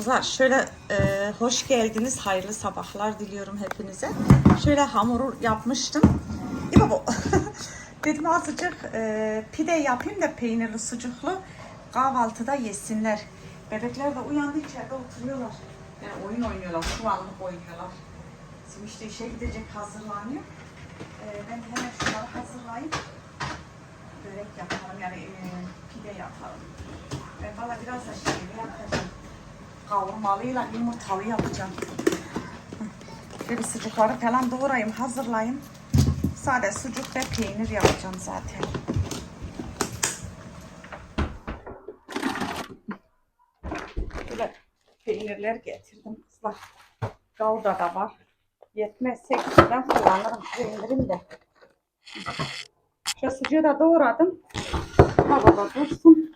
Kızlar şöyle e, hoş geldiniz. Hayırlı sabahlar diliyorum hepinize. Şöyle hamuru yapmıştım. Bu. Dedim azıcık e, pide yapayım da peynirli sucuklu kahvaltıda yesinler. Bebekler de uyandı içeride oturuyorlar. Yani oyun oynuyorlar. Şu anlık oynuyorlar. Şimdi işte işe gidecek hazırlanıyor. E, ben hemen şunları hazırlayayım. Börek yapalım yani e, pide yapalım. Ben valla biraz da şey yapacağım kavurmalıyla yumurtalı yapacağım. Şöyle sucukları falan doğrayayım, hazırlayayım. Sade sucuk ve peynir yapacağım zaten. Böyle peynirler getirdim kızlar. Gavda da var. Yetmezse ben kullanırım peynirim de. Şu sucuğu da doğradım. Havada dursun.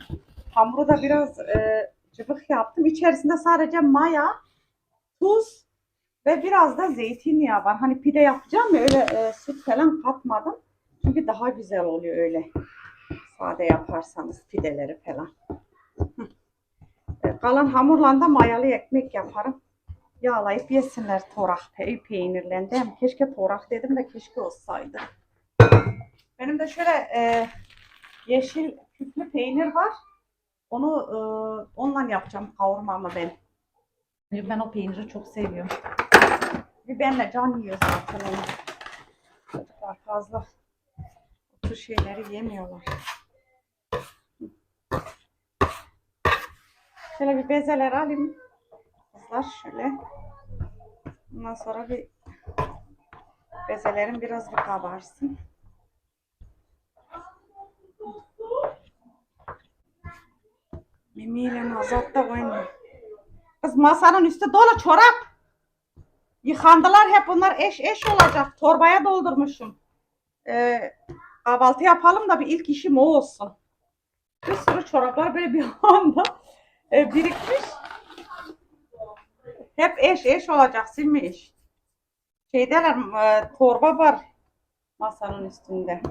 Hamuru da biraz e, cıvık yaptım. İçerisinde sadece maya, tuz ve biraz da zeytinyağı var. Hani pide yapacağım ya öyle e, süt falan katmadım. Çünkü daha güzel oluyor öyle. Sade yaparsanız pideleri falan. E, Kalan hamurla da mayalı ekmek yaparım. Yağlayıp yesinler torak pe peynirle. Değil mi? Keşke torak dedim de keşke olsaydı. Benim de şöyle e, yeşil küflü peynir var. Onu e, onunla yapacağım kavurmamı ben. Ben o peyniri çok seviyorum. Bir benle can yiyor zaten onu. Çocuklar fazla bu tür şeyleri yemiyorlar. Şöyle bir bezeler alayım. Kızlar şöyle. Ondan sonra bir bezelerim biraz bir kabarsın. Mimi ile Nazat da oynuyor. Kız masanın üstü dolu çorap. Yıkandılar hep bunlar eş eş olacak. Torbaya doldurmuşum. Ee, kahvaltı yapalım da bir ilk işim o olsun. Bir sürü çoraplar böyle bir anda e, birikmiş. Hep eş eş olacak silmiş. Şeydeler e, torba var masanın üstünde.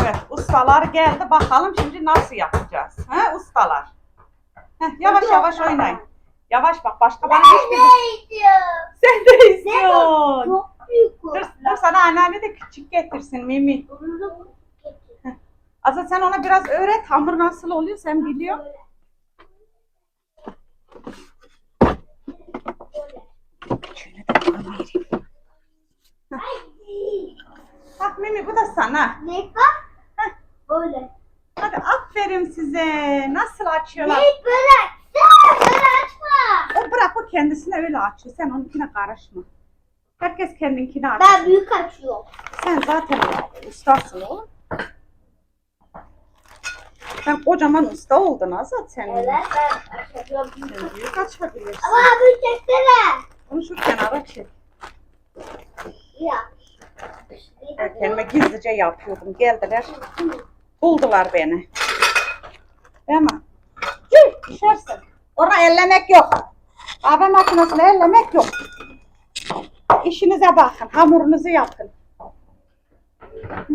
Evet, ustalar geldi. Bakalım şimdi nasıl yapacağız? He, ustalar. Heh, yavaş yavaş oynayın. Yavaş bak, başka bana hiçbir... Sen de istiyorsun. Dur, dur sana anneanne de küçük getirsin Mimi. Azat sen ona biraz öğret. Hamur nasıl oluyor sen biliyorsun. Şöyle de bana vereyim. Bak Mimi bu da sana. Ne bak? Böyle. Hadi aferin size. Nasıl açıyorlar? Ne böyle? Sen böyle açma. O bırak o kendisine öyle açıyor. Sen onunkine karışma. Herkes kendinkine açıyor. Ben büyük açıyorum. Sen zaten ustasın oğlum. Sen kocaman usta oldun Azat sen. Evet ben açıyorum. Sen büyük açabilirsin. Ama abi çeksene. Onu şu kenara çek. Ya. Ben kendime gizlice yapıyordum. Geldiler. Buldular beni. Değil mi? Tüh, düşersin. Orada ellemek yok. Kahve makinesine ellemek yok. İşinize bakın. Hamurunuzu yapın. Hı.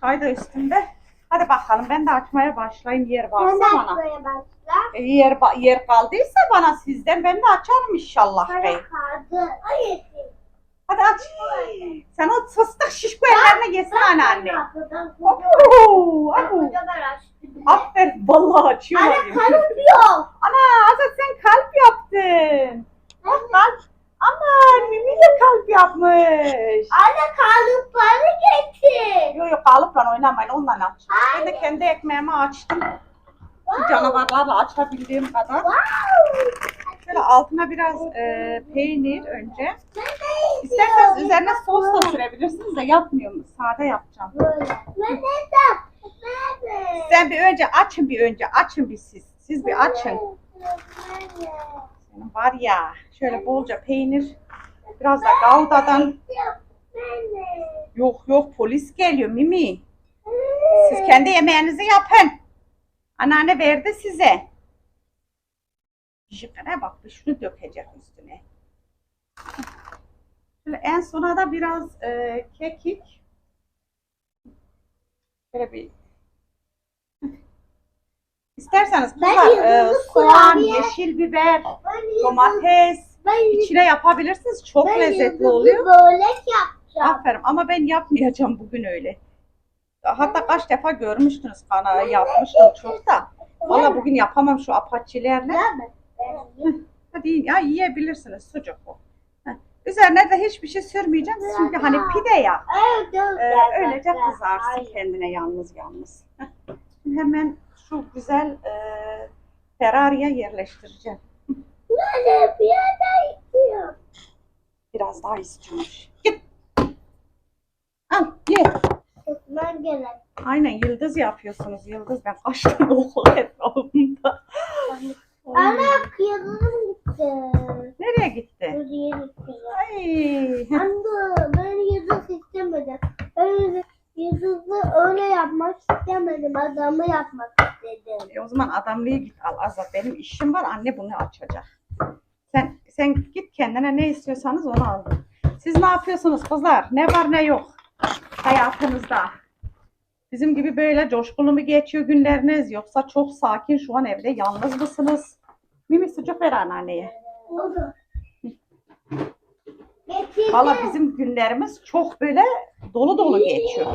Çay da üstünde. Hadi bakalım ben de açmaya başlayayım yer varsa bana. açmaya başla. E, yer, ba- yer kaldıysa bana sizden ben de açarım inşallah bey. Para kaldı. Ay Hadi aç. Sen o fıstık şişko ellerine yesin anneanne. Abu. açtım. Aferin vallahi açıyorlar. Anne gibi. kalıp yok. Ana Azat sen kalp yaptın. Bak kalp. Aman Mimi de kalp yapmış. Anne kalıpları getir. Yok yok kalıpla oynamayın onunla aç. Ben de kendi ekmeğimi açtım. Bu canavarlarla açabildiğim kadar. Wow. Şöyle altına biraz e, peynir önce. İsterseniz üzerine sos da sürebilirsiniz de yapmıyorum. Sade yapacağım. Sen bir önce açın bir önce. Açın bir siz. Siz bir açın. Senin var ya şöyle bolca peynir. Biraz da gavdadan. Yok yok polis geliyor Mimi. Siz kendi yemeğinizi yapın. Anneanne verdi size. Şifre bak bir şunu dökecek üstüne. Şöyle en sona da biraz e, kekik. Şöyle bir İsterseniz Ben kızlar e, soğan, yeşil biber, domates ben, içine yapabilirsiniz. Çok ben lezzetli oluyor. börek yapacağım. Aferin ama ben yapmayacağım bugün öyle. Hatta kaç defa görmüştünüz bana yapmıştım çok da. Valla bugün yapamam şu apaçilerle. Hadi ya yiyebilirsiniz sucuk bu. Üzerine de hiçbir şey sürmeyeceğim. Çünkü hani pide ya. Ee, öylece kızarsın kendine yalnız yalnız. Hemen şu güzel e, Ferrari'ye yerleştireceğim. Ben de bir istiyorum. Biraz daha istiyormuş. Git. Al ye. Ben gelen. Aynen yıldız yapıyorsunuz yıldız. Ben kaçtım okul etrafında. Ana yıldızım gitti. Nereye gitti? Yıldızıya gitti. Ay. Anne ben yıldız istemedim. Ben yıldızı öyle yapmak istemedim. Adamı yapmak istedim. E o zaman adamlığı git al Azat. Benim işim var. Anne bunu açacak. Sen sen git kendine ne istiyorsanız onu al. Siz ne yapıyorsunuz kızlar? Ne var ne yok hayatınızda? Bizim gibi böyle coşkulu mu geçiyor günleriniz yoksa çok sakin şu an evde yalnız mısınız? Mimi sucuk ver anneanneye. Getirdim. Valla bizim günlerimiz çok böyle dolu dolu geçiyor.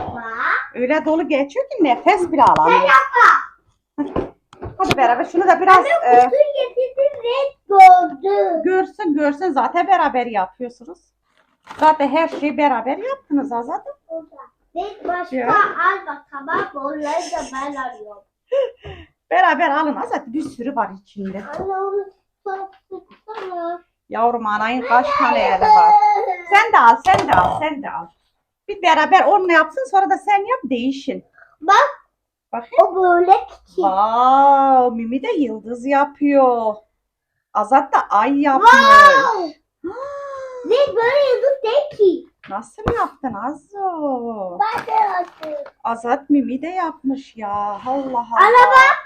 Öyle dolu geçiyor ki nefes bile alamıyor. Hadi beraber şunu da biraz e, görsün görsün zaten beraber yapıyorsunuz. Zaten her şeyi beraber yaptınız Azat. Red başka Ya. al bak mı? Onları da ben arıyorum. Beraber alın Azat bir sürü var içinde. Anne onu tutsana. Yavrum anayın kaç tane eli var. Sen de al sen de al sen de al. Bir beraber onunla yapsın sonra da sen yap değişin. Bak Bakayım. o böyle küçük. Vav Mimi de yıldız yapıyor. Azat da ay yapmış. Wow. Red böyle yıldız değil ki. Nasıl yaptın Azo? Ben de yaptım. Azat Mimi de yapmış ya. Allah Allah. Ana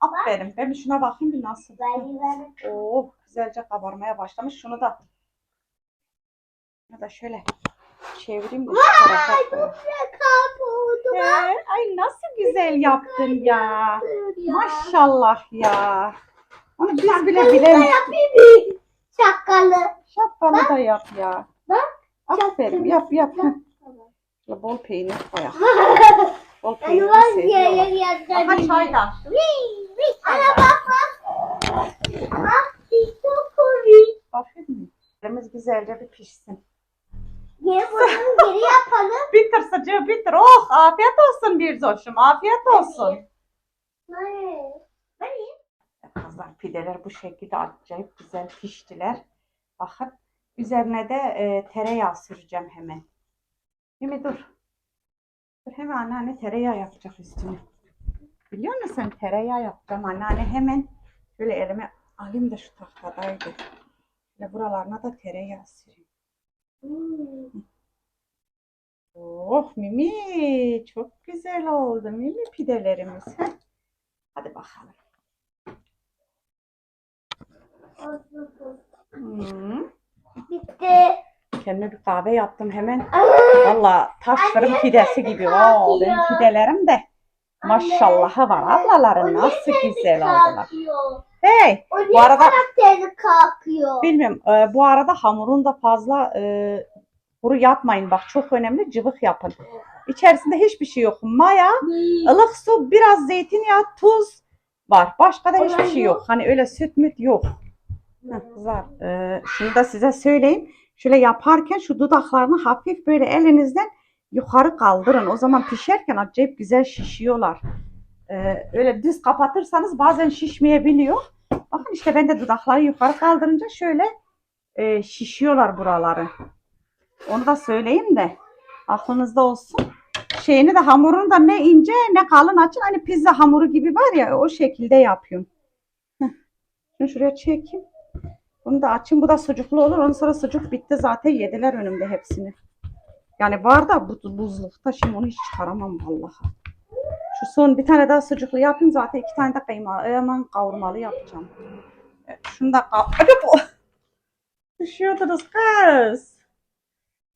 Aferin. Ben bir şuna bakayım bir nasıl. Oo, güzelce kabarmaya başlamış. Şunu da şunu da şöyle çevireyim de koyayım. Kapıldı. Ee, ay nasıl güzel yaptın ya. Ya. Maşallah ya. Onu biz bile mı? Şapkalı. Şapkanı da yap ya. Aferin yap yap. Şöyle bol peynir koyak. Bol peynir var seviyorum. diye yazacağım. Aha çay da. Ana bak bak. Bak çok komik. Aferin mi? Elimiz güzelce bir pişsin. Geri bunu geri yapalım. Bitir sıcağı bitir. Oh afiyet olsun bir zoşum. Afiyet olsun. Hayır. Kızlar pideler bu şekilde acayip güzel piştiler. Bakın üzerine de e, tereyağı süreceğim hemen. Değil mi dur. Dur hemen anneanne tereyağı yapacak üstüne. Biliyor musun tereyağı yapacağım anneanne hemen. Şöyle elime alayım da şu tahtadaydı. Ve buralarına da tereyağı süreyim. Hmm. Oh Mimi çok güzel oldu Mimi pidelerimiz. Heh. Hadi bakalım. Hmm. Bitti. Kendime bir kahve yaptım hemen. Valla taş fırın Anne, pidesi gibi. Oo, benim pidelerim de maşallahı var. Ablaların nasıl güzel oldular. Hey O Bu arada- karakteri kalkıyor? bilmiyorum e, bu arada hamurun da fazla e, kuru yapmayın. Bak çok önemli cıvık yapın. İçerisinde hiçbir şey yok. Maya, ılık su, biraz zeytinyağı, tuz var. Başka da hiçbir şey yok. Hani öyle süt müt yok. Heh, Kızlar, e, şunu da size söyleyeyim. Şöyle yaparken şu dudaklarını hafif böyle elinizden yukarı kaldırın. O zaman pişerken acayip güzel şişiyorlar. E, öyle düz kapatırsanız bazen şişmeyebiliyor. Bakın işte ben de dudakları yukarı kaldırınca şöyle e, şişiyorlar buraları. Onu da söyleyeyim de aklınızda olsun. Şeyini de hamurunu da ne ince ne kalın açın. Hani pizza hamuru gibi var ya o şekilde yapıyorum. Heh. Şunu şuraya çekeyim. Bunu da açayım. Bu da sucuklu olur. Ondan sonra sucuk bitti zaten yediler önümde hepsini. Yani var da bu buzlukta şimdi onu hiç çıkaramam vallahi. Şu son bir tane daha sucuklu yapayım zaten iki tane de kıyma hemen kavurmalı yapacağım. Evet, Şunu da kav... Hadi bu. Düşüyordunuz kız.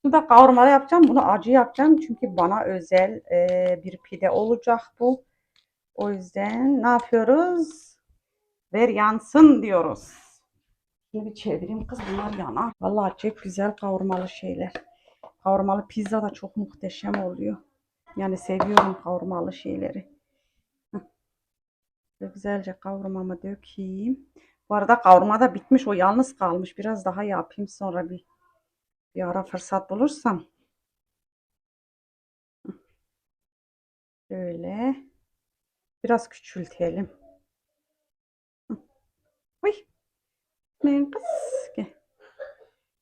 Şunu da kavurmalı yapacağım. Bunu acı yapacağım çünkü bana özel e, bir pide olacak bu. O yüzden ne yapıyoruz? Ver yansın diyoruz. Şimdi bir çevireyim kız bunlar yanar. Vallahi çok güzel kavurmalı şeyler. Kavurmalı pizza da çok muhteşem oluyor. Yani seviyorum kavurmalı şeyleri. Heh. Güzelce kavurmamı dökeyim. Bu arada kavurma da bitmiş. O yalnız kalmış. Biraz daha yapayım sonra bir bir ara fırsat bulursam. Heh. Şöyle. Biraz küçültelim. Uy. Ne kız? Gel.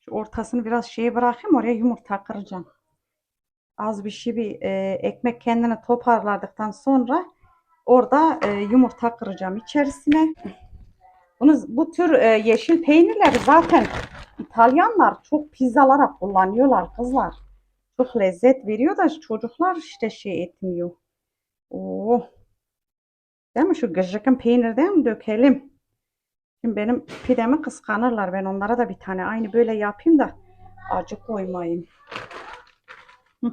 Şu ortasını biraz şeye bırakayım. Oraya yumurta kıracağım. Az bir şey bir e, ekmek kendini toparladıktan sonra orada e, yumurta kıracağım içerisine. Bunu, bu tür e, yeşil peynirleri zaten İtalyanlar çok pizzalara kullanıyorlar kızlar. Çok lezzet veriyor da çocuklar işte şey etmiyor. Oo. Değil mi? Şu gıcıkın peynirden dökelim? Şimdi benim pidemi kıskanırlar. Ben onlara da bir tane aynı böyle yapayım da acı koymayayım. Hı.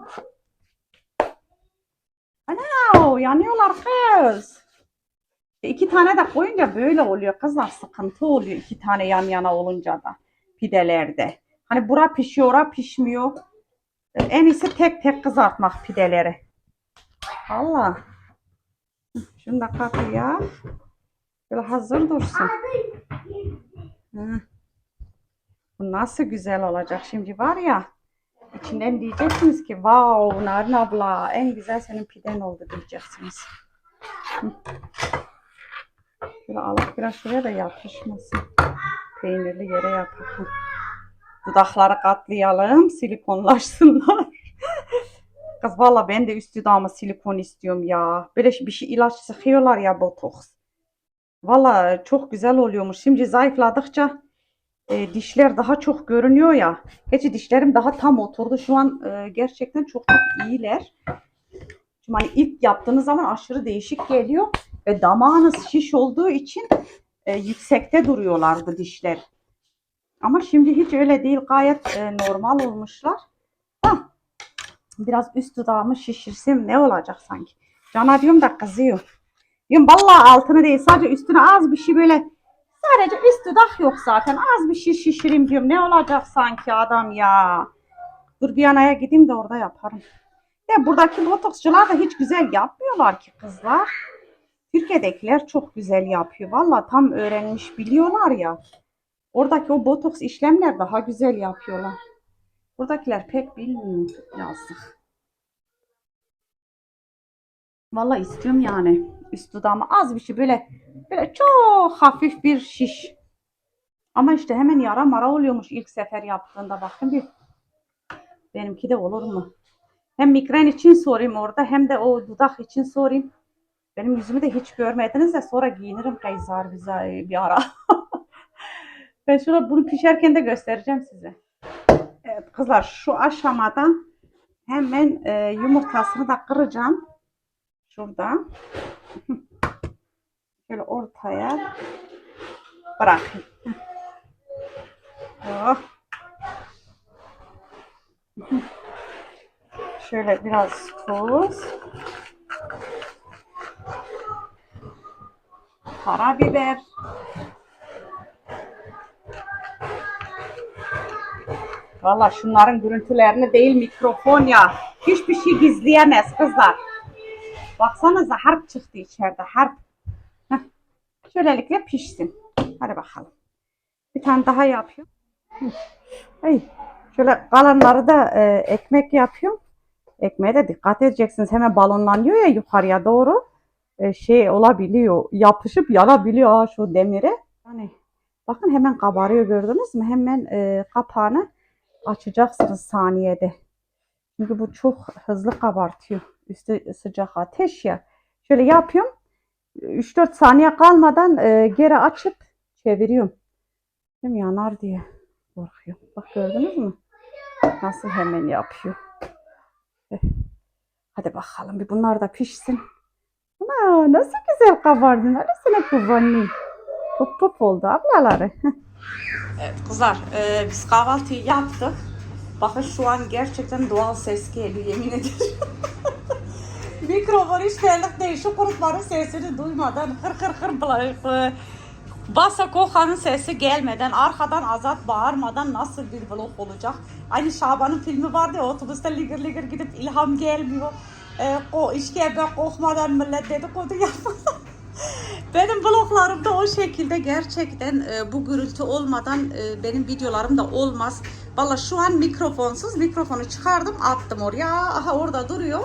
Ana yanıyorlar kız. İki tane de koyunca böyle oluyor kızlar sıkıntı oluyor iki tane yan yana olunca da pidelerde. Hani bura pişiyor ora pişmiyor. En iyisi tek tek kızartmak pideleri. Allah. Şunu da kapıya. Böyle hazır dursun. Bu nasıl güzel olacak şimdi var ya. İçinden diyeceksiniz ki wow Narin abla en güzel senin piden oldu diyeceksiniz. Hı. Şöyle alıp biraz şuraya da yapışmasın. Peynirli yere yapalım. Dudakları katlayalım silikonlaşsınlar. Kız valla ben de üst dudağıma silikon istiyorum ya. Böyle bir şey ilaç sıkıyorlar ya botoks. Valla çok güzel oluyormuş. Şimdi zayıfladıkça e, dişler daha çok görünüyor ya. Gerçi dişlerim daha tam oturdu. Şu an e, gerçekten çok çok iyiler. Şimdi hani ilk yaptığınız zaman aşırı değişik geliyor. Ve damağınız şiş olduğu için e, yüksekte duruyorlardı dişler. Ama şimdi hiç öyle değil. Gayet e, normal olmuşlar. Hah. Biraz üst dudağımı şişirsem ne olacak sanki? Cana diyorum da kızıyor. Diyorum vallahi altını değil sadece üstüne az bir şey böyle sadece üst dudak yok zaten az bir şey şişireyim diyorum. Ne olacak sanki adam ya. Dur bir anaya gideyim de orada yaparım. Ya buradaki botoksçular da hiç güzel yapmıyorlar ki kızlar. Türkiye'dekiler çok güzel yapıyor. Valla tam öğrenmiş biliyorlar ya. Oradaki o botoks işlemler daha güzel yapıyorlar. Buradakiler pek bilmiyor yazık. Valla istiyorum yani üst dudağıma az bir şey böyle böyle çok hafif bir şiş. Ama işte hemen yara mara oluyormuş ilk sefer yaptığında bakın bir. Benimki de olur mu? Hem migren için sorayım orada hem de o dudak için sorayım. Benim yüzümü de hiç görmediniz de sonra giyinirim kayzar güzel bir ara. ben şurada bunu pişerken de göstereceğim size. Evet kızlar şu aşamada hemen e, yumurtasını da kıracağım. Şurada. Şöyle ortaya bırakayım. Oh. Şöyle biraz tuz. Karabiber. Valla şunların görüntülerini değil mikrofon ya. Hiçbir şey gizleyemez kızlar. Baksanıza harp çıktı içeride harp. Heh. Şöylelikle pişsin. Hadi bakalım. Bir tane daha yapıyorum. Ay, şöyle kalanları da e, ekmek yapıyorum. Ekmeğe de dikkat edeceksiniz. Hemen balonlanıyor ya yukarıya doğru. E, şey olabiliyor. Yapışıp yanabiliyor ha şu demire. Yani bakın hemen kabarıyor gördünüz mü? Hemen e, kapağını açacaksınız saniyede. Çünkü bu çok hızlı kabartıyor. Üstü sıcak ateş ya. Şöyle yapıyorum. 3-4 saniye kalmadan e, geri açıp çeviriyorum. Değil mi? Yanar diye korkuyorum. Bak gördünüz mü? Nasıl hemen yapıyor. Eh. Hadi bakalım bir bunlar da pişsin. Ana nasıl güzel kabardı. Neresine kullanayım? Pop pop oldu ablaları. evet kızlar e, biz kahvaltıyı yaptık. Bakın şu an gerçekten doğal ses geliyor yemin ederim. Mikrofon hiç bellik değil. Şu kurutların sesini duymadan hır hır hır bla- Basa Koha'nın sesi gelmeden, arkadan Azat bağırmadan nasıl bir vlog olacak? Aynı Şaban'ın filmi vardı ya, otobüste ligir ligir gidip ilham gelmiyor. Ee, o işkembe kokmadan millet dedikodu yapmadan. Benim vloglarımda o şekilde gerçekten e, bu gürültü olmadan e, benim videolarım da olmaz. Valla şu an mikrofonsuz mikrofonu çıkardım attım oraya. Aha orada duruyor.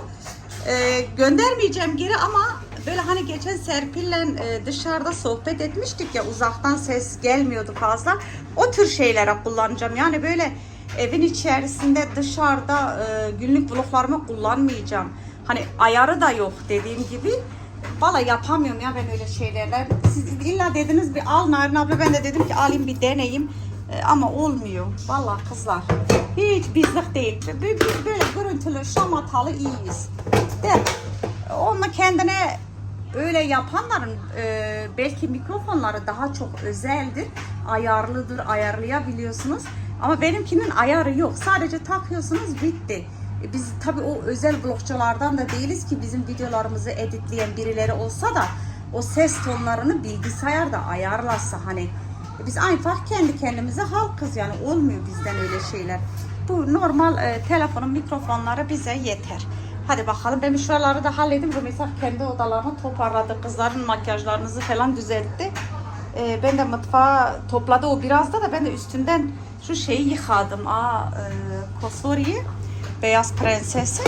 E, göndermeyeceğim geri ama böyle hani geçen Serpil'le e, dışarıda sohbet etmiştik ya uzaktan ses gelmiyordu fazla. O tür şeylere kullanacağım. Yani böyle evin içerisinde dışarıda e, günlük vloglarımı kullanmayacağım. Hani ayarı da yok dediğim gibi. Valla yapamıyorum ya ben öyle şeylerle. Siz illa dediniz bir al Narin abla ben de dedim ki alayım bir deneyim. Ee, ama olmuyor. Valla kızlar. Hiç bizlik değil. Biz böyle görüntülü şamatalı iyiyiz. De onunla kendine öyle yapanların e, belki mikrofonları daha çok özeldir. Ayarlıdır, ayarlayabiliyorsunuz. Ama benimkinin ayarı yok. Sadece takıyorsunuz bitti. E, Biz tabii o özel blokçulardan da değiliz ki bizim videolarımızı editleyen birileri olsa da o ses tonlarını bilgisayar da ayarlasa hani E, biz einfach kendi kendimize halkız yani olmuyor bizden öyle şeyler. Bu normal e, telefonun mikrofonları bize yeter. Hadi bakalım ben şuraları da halledim. Rümeysa kendi odalarını toparladı. Kızların makyajlarınızı falan düzeltti. E, ben de mutfağı topladı o biraz da da ben de üstünden şu şeyi yıkadım. Aa, e, kosoriyi. Beyaz prensesi.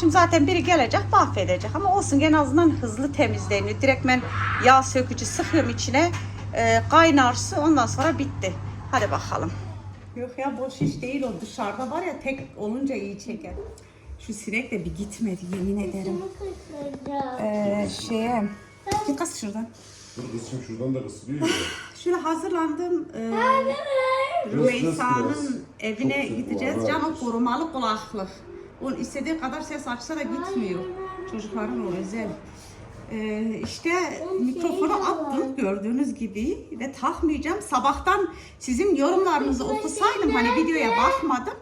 Şimdi zaten biri gelecek mahvedecek ama olsun en azından hızlı temizleniyor. Direkt ben yağ sökücü sıkıyorum içine. E, kaynarsı ondan sonra bitti. Hadi bakalım. Yok ya boş iş değil o dışarıda var ya tek olunca iyi çeker. Şu sinek de bir gitmedi yemin ederim. Ee, şeye git kız şuradan. Dur kız şimdi şuradan da kısılıyor ya. Şöyle hazırlandım. Ee, Rümeysa'nın evine Çok gideceğiz. Canım var. korumalı kulaklık. Onun istediği kadar ses açsa da gitmiyor. Çocukların o özel. Ee, işte mikrofonu attım gördüğünüz gibi ve takmayacağım. Sabahtan sizin yorumlarınızı okusaydım hani videoya bakmadım.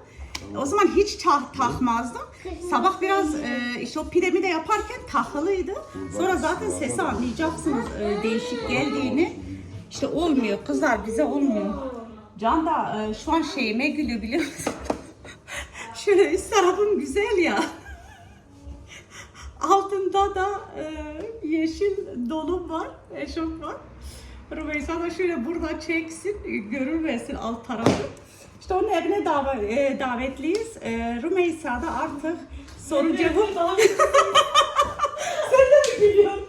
O zaman hiç ta- takmazdım. Sabah biraz e, işte o pidemi de yaparken takılıydı. Sonra zaten sesi anlayacaksınız e, değişik geldiğini. İşte olmuyor kızlar bize olmuyor. Can da e, şu an şeyime gülüyor biliyor musun? Şöyle üst tarafım güzel ya. Altında da e, yeşil donum var, eşofman. Rümeysa da şöyle burada çeksin, görülmesin alt tarafı. İşte onun evine davet, e, davetliyiz. E, Rümeysa da artık soru cevap Sen de mi biliyorsun?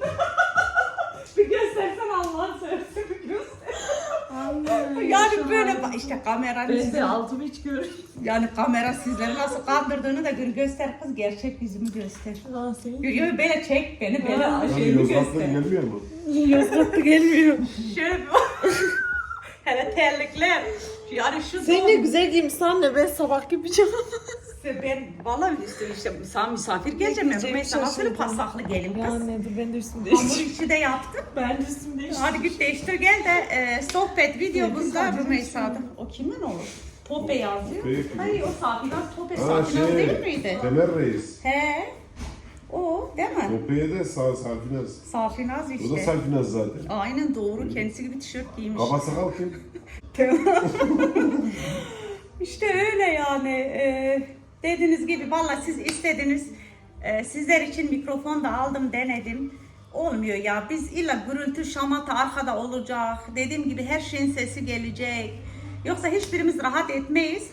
bir göstersen Allah'ın seversen bir göster. Yani böyle işte kameranın Ben de altımı hiç görüyorum. yani kamera sizleri nasıl kandırdığını da gör, göster kız gerçek yüzümü göster. Aa senin Yo, böyle çek beni böyle. Hani şeyimi Yozgat'tan göster. gelmiyor mu? Yozgat'ta gelmiyor. Şöyle bir Hele terlikler. Yani şu Sen ne don- güzel giymişsin anne ben sabah gibi canım. Ben vallahi üstüne işte sana misafir geleceğim. Ben Rümeysa nasıl pasaklı gelin kız. anne dur ben de üstümü Hamur değiştireyim. işi de yaptım. Ben de üstümü değiştireyim. Hadi git değiştir gel de e, sohbet videomuzda Güzel, Rümeysa'da. O kimin olur? Tope yazıyor. Hayır o Safinaz Tope. Safinaz şey, değil miydi? Temel Reis. He. O değil mi? Topeye de sağ Salfinaz. Safinaz O da işte. Salfinaz zaten. Aynen doğru. Kendisi gibi tişört giymiş. Kaba sakal kim? İşte öyle yani. Ee, dediğiniz gibi valla siz istediniz. Ee, sizler için mikrofon da aldım denedim. Olmuyor ya. Biz illa gürültü şamata arkada olacak. Dediğim gibi her şeyin sesi gelecek. Yoksa hiçbirimiz rahat etmeyiz.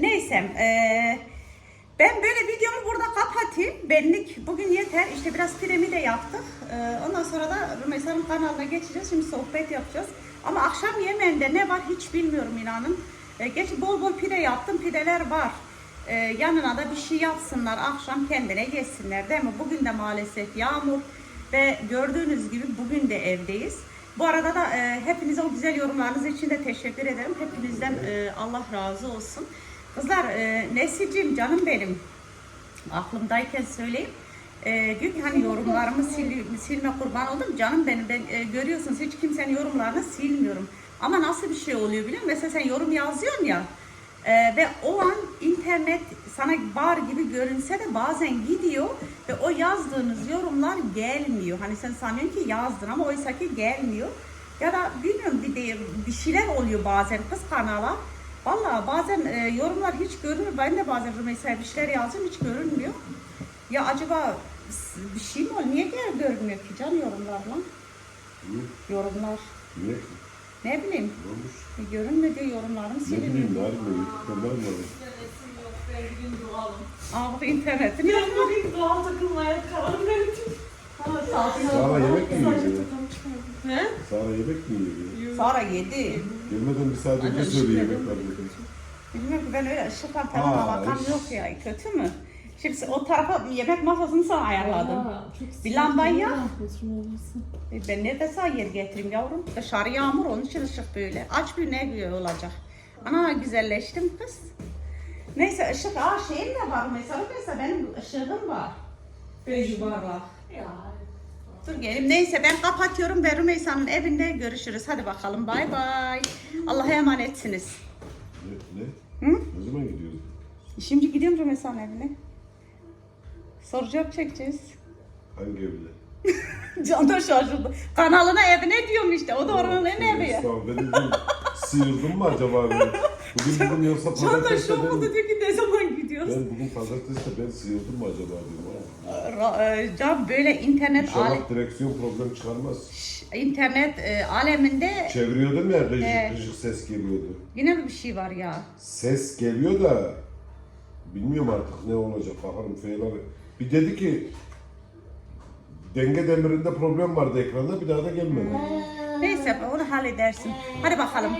Neyse. ee, ben böyle videomu burada kapatayım. Benlik bugün yeter. İşte biraz piremi de yaptık. Ee, ondan sonra da Rümeysa'nın kanalına geçeceğiz. Şimdi sohbet yapacağız. Ama akşam yemeğinde ne var hiç bilmiyorum inanın. Ee, geç bol bol pide yaptım. Pideler var. Ee, yanına da bir şey yapsınlar. Akşam kendine yesinler değil mi? Bugün de maalesef yağmur. Ve gördüğünüz gibi bugün de evdeyiz. Bu arada da e, hepinize o güzel yorumlarınız için de teşekkür ederim. Hepinizden e, Allah razı olsun. Kızlar, e, Nesicim canım benim. Aklımdayken söyleyeyim. E, ki hani yorumlarımı sil, silme kurban oldum. Canım benim ben e, görüyorsunuz hiç kimsenin yorumlarını silmiyorum. Ama nasıl bir şey oluyor biliyor musun? Mesela sen yorum yazıyorsun ya. Ee, ve o an internet sana var gibi görünse de bazen gidiyor ve o yazdığınız yorumlar gelmiyor. Hani sen sanıyorsun ki yazdın ama oysa ki gelmiyor. Ya da bilmiyorum bir, de, bir şeyler oluyor bazen kız kanala. Valla bazen e, yorumlar hiç görünmüyor. Ben de bazen mesela bir şeyler yazıyorum hiç görünmüyor. Ya acaba bir şey mi oluyor? Niye gel görünmüyor ki can yorumlar lan? Hı? Yorumlar. Niye? Ne bileyim. E, Görünmedi yorumlarım Ne siliniyor. bileyim ne arıyor? YouTube'dan var mı? Ben bugün doğalım. Aa bu internetin Ben bugün doğal takılmaya karar verdim. Sara yemek mi yiyor? He? Sara yemek mi yiyor? Sonra yedi. Gelmeden bir saat önce söylüyor yemek var. Bilmiyorum ki ben öyle ışıktan falan Aa, iş. yok ya. Kötü mü? Şimdi o tarafa yemek masasını sana ayarladım. Aa, çok Bir lambayı yak. E, Ben nerede sağ yer getireyim yavrum? Dışarı yağmur onun için ışık böyle. Aç bir ne güzel olacak. Ana güzelleştim kız. Neyse ışık, aa şeyim de var mesela. Mesela benim ışığım var. Bej var bak. Ya. Dur gelin. Neyse ben kapatıyorum ve Rümeysa'nın evinde görüşürüz. Hadi bakalım bay bay. Allah'a emanetsiniz. Ne? Hı? Ne? Ne zaman gidiyoruz? Şimdi gidiyorum Rümeysa'nın evine. Soru cevap çekeceğiz. Hangi evde? Can da şaşırdı. Kanalına evine diyorum işte. O da oranın en evi. Estağfurullah. Ben dedim sıyırdım mı acaba ben? Bugün dedim yoksa Can da pazartesi şok oldu ben... diyor ki ne zaman gidiyoruz? Ben bugün pazartesi ben sıyırdım mı acaba diyorum. ha. Ra- e, Can böyle internet ale- İnşallah direksiyon problem çıkarmaz. internet e, aleminde Çeviriyordum ya rejik Evet. rejik ses geliyordu. yine bir şey var ya. Ses geliyor da bilmiyorum artık ne olacak bakalım Feyla. Bir dedi ki denge demirinde problem vardı ekranda bir daha da gelmedi. Neyse onu halledersin. Hadi bakalım.